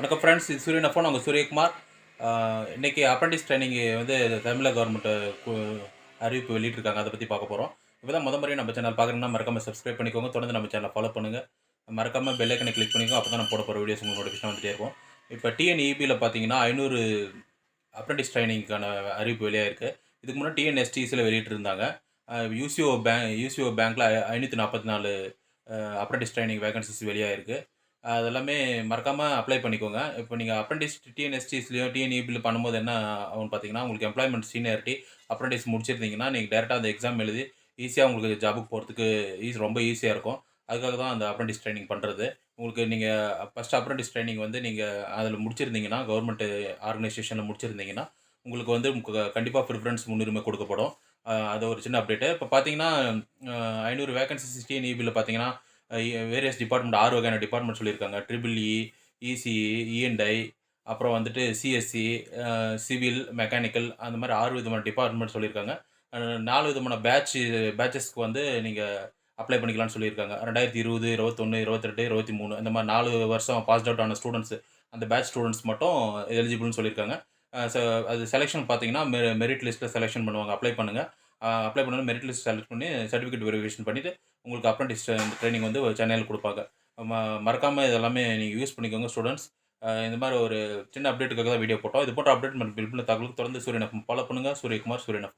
வணக்கம் ஃப்ரெண்ட்ஸ் இது சூரியன் ஃபோன் அவங்க சூரியகுமார். இன்றைக்கி இன்னைக்கு அப்ரண்டிஸ் ட்ரைனிங் வந்து தமிழக கவர்மெண்ட்டு அறிவிப்பு வெளியிட்டிருக்காங்க. அதை பற்றி பார்க்க போகிறோம் இப்போ தான் முத முறையும் நம்ம சேனல் பார்க்குறோம்னா மறக்காமல் சப்ஸ்கிரைப் பண்ணிக்கோங்க. தொடர்ந்து நம்ம சேனலை ஃபாலோ பண்ணுங்கள் மறக்காமல் பெல் ஐக்கனை கிளிக் பண்ணிக்கோங்க. அப்போ தான் நம்ம போட போகிற வீடியோஸ் உங்களுக்கு நோட்டிஃபிகேஷன் வந்துட்டே இருக்கும். இப்போ டிஎன்இபியில் பார்த்தீங்கன்னா ஐநூறு அப்ரண்டிஸ் ட்ரைனிங்க்கான அறிவிப்பு வெளியாக இருக்குது இதுக்கு முன்னாடி டிஎன்எஸ்டிஸில் வெளியிட்டிருந்தாங்க. யூசிஓ பேங்க் யூசிஓ பேங்க்கில் ஐநூற்றி நாற்பத்தி நாலு அப்ரண்டிஸ் ட்ரைனிங் வேகன்சிஸ் வெளியாக இருக்குது அதெல்லாமே மறக்காமல் அப்ளை பண்ணிக்கோங்க. இப்போ நீங்கள் அப்ரண்டிஸ் டிஎன்எஸ்டிஸ்லையும் டிஎன்இபியில் பண்ணும்போது என்ன ஆகும்னு பார்த்தீங்கன்னா உங்களுக்கு எம்ப்ளாய்மெண்ட் சீனியாரிட்டி அப்ரண்டிஸ் முடிச்சிருந்தீங்கன்னா நீங்கள் டேரெக்டாக அந்த எக்ஸாம் எழுதி ஈஸியாக உங்களுக்கு ஜாபுக்கு போகிறதுக்கு ஈஸி ரொம்ப ஈஸியாக இருக்கும். அதுக்காக தான் அந்த அப்ரண்டிஸ் ட்ரைனிங் பண்ணுறது உங்களுக்கு நீங்கள் ஃபஸ்ட் அப்ரண்டிஸ் ட்ரைனிங் வந்து நீங்கள் அதில் முடிச்சிருந்தீங்கன்னா கவர்மெண்ட் ஆர்கனைசேஷனில் முடிச்சிருந்தீங்கன்னா உங்களுக்கு வந்து கண்டிப்பாக ப்ரிஃபரன்ஸ் முன்னுரிமை கொடுக்கப்படும். அது ஒரு சின்ன அப்டேட்டு இப்போ பார்த்தீங்கன்னா ஐநூறு வேகன்சிஸ் டிஎன்இபியில் பார்த்தீங்கன்னா வேரியஸ் டிபார்ட்மெண்ட் ஆறு வகையான டிபார்ட்மெண்ட் சொல்லியிருக்காங்க. ட்ரிபிள் இ இசிஇ இஎன்டை அப்புறம் வந்துட்டு சிஎஸ்சி சிவில் மெக்கானிக்கல் அந்த மாதிரி ஆறு விதமான டிபார்ட்மெண்ட் சொல்லியிருக்காங்க. நாலு விதமான பேட்ச் பேட்சஸ்க்கு வந்து நீங்கள் அப்ளை பண்ணிக்கலாம்னு சொல்லியிருக்காங்க. ரெண்டாயிரத்தி இருபது இருபத்தொன்று இருபத்தெட்டு இருபத்தி மூணு இந்த மாதிரி நாலு வருஷம் பாஸ்ட் அவுட் ஆன ஸ்டூடெண்ட்ஸ் அந்த பேட்ச் ஸ்டூடெண்ட்ஸ் மட்டும் எலிஜிபிள்னு சொல்லியிருக்காங்க. அது செலெக்ஷன் பார்த்தீங்கன்னா மெ மெரிட் லிஸ்ட்டில் செலெக்ஷன் பண்ணுவாங்க. அப்ளை பண்ணுங்கள் அப்ளை பண்ணி மெரிட் லிஸ்ட் செலக்ட் பண்ணி சர்டிஃபிகேட் வெரிஃபிகேஷன் பண்ணிவிட்டு உங்களுக்கு அப்ரண்டிஸ் ட்ரைனிங் வந்து சென்னையில் கொடுப்பாங்க. ம மறக்காமல் இதெல்லாமே நீங்கள் யூஸ் பண்ணிக்கோங்க ஸ்டூடெண்ட்ஸ் இந்த மாதிரி ஒரு சின்ன அப்டேட்டுக்காக தான் வீடியோ போட்டோம். இது போட்ட அப்டேட் மற்றும் பில் தகவலுக்கு தொடர்ந்து சூரியன் ஃபாலோ பண்ணுங்கள் சூரியகுமார் சூரியன்